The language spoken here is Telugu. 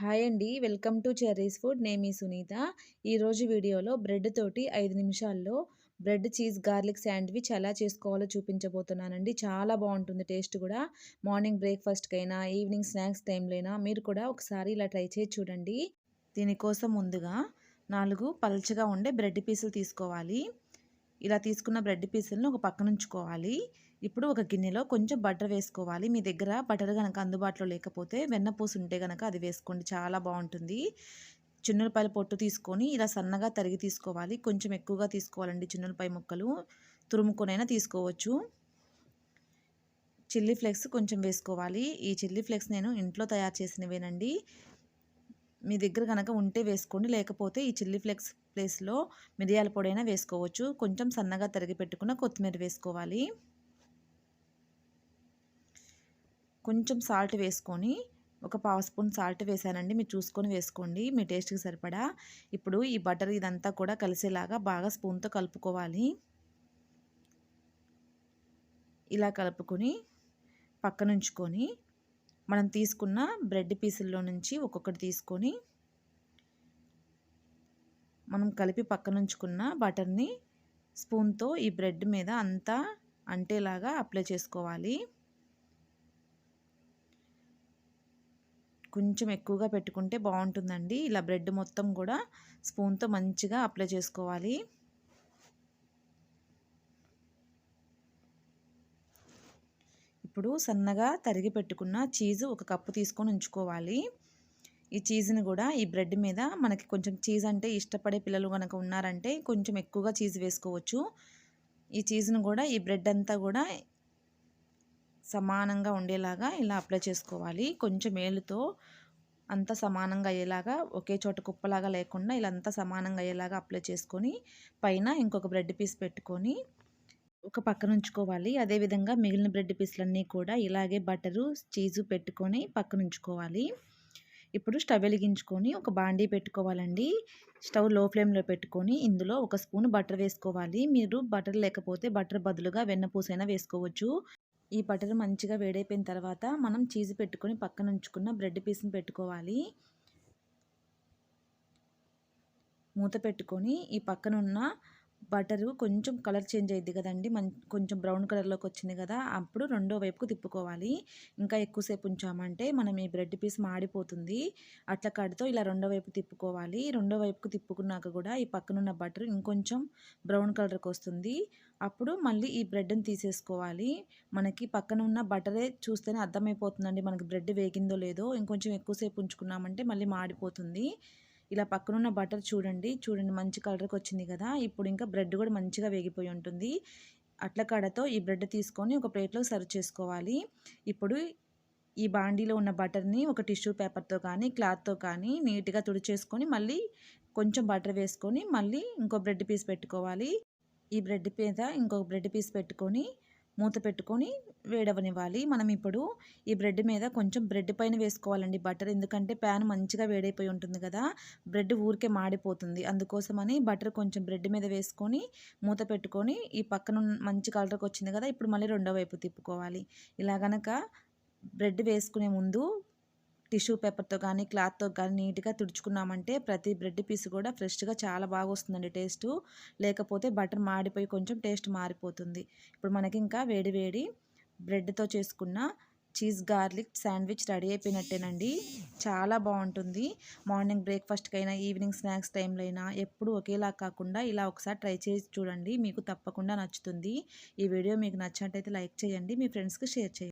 హాయ్ అండి. Welcome to cherries food. Name ఈ సునీత. ఈరోజు వీడియోలో బ్రెడ్ తోటి ఐదు నిమిషాల్లో బ్రెడ్ చీజ్ గార్లిక్ శాండ్విచ్ ఎలా చేసుకోవాలో చూపించబోతున్నానండి. చాలా బాగుంటుంది టేస్ట్ కూడా. మార్నింగ్ బ్రేక్ఫాస్ట్కైనా ఈవినింగ్ స్నాక్స్ టైంలో అయినా మీరు కూడా ఒకసారి ఇలా ట్రై చేసి చూడండి. దీనికోసం ముందుగా నాలుగు పల్చగా ఉండే బ్రెడ్ పీసులు తీసుకోవాలి. ఇలా తీసుకున్న బ్రెడ్ పీసులను ఒక పక్కన ఉంచుకోవాలి ఇప్పుడు ఒక గిన్నెలో కొంచెం బటర్ వేసుకోవాలి. మీ దగ్గర బటర్ కనుక అందుబాటులో లేకపోతే వెన్నపూసు ఉంటే కనుక అది వేసుకోండి. చాలా బాగుంటుంది. చిన్నులపాయల పొట్టు తీసుకొని ఇలా సన్నగా తరిగి తీసుకోవాలి. కొంచెం ఎక్కువగా తీసుకోవాలండి చిన్నులపాయ ముక్కలు. తురుముకొనైనా తీసుకోవచ్చు. చిల్లీ ఫ్లేక్స్ కొంచెం వేసుకోవాలి. ఈ చిల్లీ ఫ్లేక్స్ నేను ఇంట్లో తయారు చేసినవేనండి. మీ దగ్గర కనుక ఉంటే వేసుకోండి. లేకపోతే ఈ చిల్లీ ఫ్లేక్స్ ప్లేస్లో మిరియాల పొడైనా వేసుకోవచ్చు. కొంచెం సన్నగా తరిగి పెట్టుకున్న కొత్తిమీర వేసుకోవాలి. కొంచెం సాల్ట్ వేసుకొని ఒక పావు స్పూన్ సాల్ట్ వేసానండి. మీరు చూసుకొని వేసుకోండి. మీ టేస్ట్కి సరిపడా. ఇప్పుడు ఈ బటర్ ఇదంతా కూడా కలిసేలాగా బాగా స్పూన్తో కలుపుకోవాలి. ఇలా కలుపుకొని పక్కనుంచుకొని మనం తీసుకున్న బ్రెడ్ పీసుల్లో నుంచి ఒక్కొక్కటి తీసుకొని మనం కలిపి పక్కనుంచుకున్న బటర్ని స్పూన్తో ఈ బ్రెడ్ మీద అంతా అంటేలాగా అప్లై చేసుకోవాలి. కొంచెం ఎక్కువగా పెట్టుకుంటే బాగుంటుందండి. ఇలా బ్రెడ్ మొత్తం కూడా స్పూన్తో మంచిగా అప్లై చేసుకోవాలి. ఇప్పుడు సన్నగా తరిగి పెట్టుకున్న చీజు ఒక కప్పు తీసుకొని ఉంచుకోవాలి. ఈ చీజ్ని కూడా ఈ బ్రెడ్ మీద మనకి కొంచెం చీజ్ అంటే ఇష్టపడే పిల్లలు కనుక ఉన్నారంటే కొంచెం ఎక్కువగా చీజ్ వేసుకోవచ్చు. ఈ చీజ్ను కూడా ఈ బ్రెడ్ అంతా కూడా సమానంగా ఉండేలాగా ఇలా అప్లై చేసుకోవాలి. కొంచెం ఏలుతో అంతా సమానంగా అయ్యేలాగా ఒకే చోట కుప్పలాగా లేకుండా ఇలా అంతా సమానంగా అయ్యేలాగా అప్లై చేసుకొని పైన ఇంకొక బ్రెడ్ పీస్ పెట్టుకొని ఒక పక్కన ఉంచుకోవాలి. అదేవిధంగా మిగిలిన బ్రెడ్ పీస్లన్నీ కూడా ఇలాగే బటరు చీజు పెట్టుకొని పక్కన ఉంచుకోవాలి. ఇప్పుడు స్టవ్ వెలిగించుకొని ఒక బాండీ పెట్టుకోవాలండి. స్టవ్లో ఫ్లేమ్లో పెట్టుకొని ఇందులో ఒక స్పూన్ బటర్ వేసుకోవాలి. మీరు బటర్ లేకపోతే బటర్ బదులుగా వెన్నపూసైనా వేసుకోవచ్చు. ఈ బటర్ మంచిగా వేడైపోయిన తర్వాత మనం చీజ్ పెట్టుకొని పక్కన ఉంచుకున్న బ్రెడ్ పీస్ని పెట్టుకోవాలి. మూత పెట్టుకొని ఈ పక్కన ఉన్న బటరు కొంచెం కలర్ చేంజ్ అయ్యింది కదండి. మం కొంచెం బ్రౌన్ కలర్లోకి వచ్చింది కదా అప్పుడు రెండో వైపుకు తిప్పుకోవాలి. ఇంకా ఎక్కువసేపు ఉంచామంటే మనం ఈ బ్రెడ్ పీస్ మాడిపోతుంది. అట్ల కాడితో ఇలా రెండో వైపు తిప్పుకోవాలి. రెండో వైపుకు తిప్పుకున్నాక కూడా ఈ పక్కనున్న బటర్ ఇంకొంచెం బ్రౌన్ కలర్కి వస్తుంది. అప్పుడు మళ్ళీ ఈ బ్రెడ్ని తీసేసుకోవాలి. మనకి పక్కన ఉన్న బటరే చూస్తేనే అర్థమైపోతుందండి మనకి బ్రెడ్ వేగిందో లేదో. ఇంకొంచెం ఎక్కువసేపు ఉంచుకున్నామంటే మళ్ళీ మాడిపోతుంది. ఇలా పక్కనున్న బటర్ చూడండి. చూడండి మంచి కలర్కి వచ్చింది కదా. ఇప్పుడు ఇంకా బ్రెడ్ కూడా మంచిగా వేగిపోయి ఉంటుంది. అట్ల కాడతో ఈ బ్రెడ్ తీసుకొని ఒక ప్లేట్లో సర్వ్ చేసుకోవాలి. ఇప్పుడు ఈ బాండీలో ఉన్న బటర్ని ఒక టిష్యూ పేపర్తో కానీ క్లాత్తో కానీ నీట్గా తుడిచేసుకొని మళ్ళీ కొంచెం బటర్ వేసుకొని మళ్ళీ ఇంకో బ్రెడ్ పీస్ పెట్టుకోవాలి. ఈ బ్రెడ్ మీద ఇంకొక బ్రెడ్ పీస్ పెట్టుకొని మూత పెట్టుకొని వేడవనివ్వాలి. మనం ఇప్పుడు ఈ బ్రెడ్ మీద కొంచెం బ్రెడ్ పైన వేసుకోవాలండి బటర్. ఎందుకంటే ప్యాన్ మంచిగా వేడైపోయి ఉంటుంది కదా. బ్రెడ్ ఊరికే మాడిపోతుంది. అందుకోసమని బటర్ కొంచెం బ్రెడ్ మీద వేసుకొని మూత పెట్టుకొని ఈ పక్కన మంచి కలర్కి వచ్చింది కదా. ఇప్పుడు మళ్ళీ రెండో వైపు తిప్పుకోవాలి. ఇలా గనక బ్రెడ్ వేసుకునే ముందు టిష్యూ పేపర్తో కానీ క్లాత్తో కానీ నీట్గా తుడుచుకున్నామంటే ప్రతి బ్రెడ్ పీస్ కూడా ఫ్రెష్గా చాలా బాగా వస్తుందండి టేస్ట్. లేకపోతే బటర్ మాడిపోయి కొంచెం టేస్ట్ మారిపోతుంది. ఇప్పుడు మనకి ఇంకా వేడి వేడి బ్రెడ్తో చేసుకున్న చీజ్ గార్లిక్ శాండ్విచ్ రెడీ అయిపోయినట్టేనండి. చాలా బాగుంటుంది మార్నింగ్ బ్రేక్ఫాస్ట్కి అయినా ఈవినింగ్ స్నాక్స్ టైంలో అయినా ఎప్పుడు ఒకేలా కాకుండా ఇలా ఒకసారి ట్రై చేసి చూడండి. మీకు తప్పకుండా నచ్చుతుంది. ఈ వీడియో మీకు నచ్చినట్టయితే లైక్ చేయండి. మీ ఫ్రెండ్స్కి షేర్ చేయండి.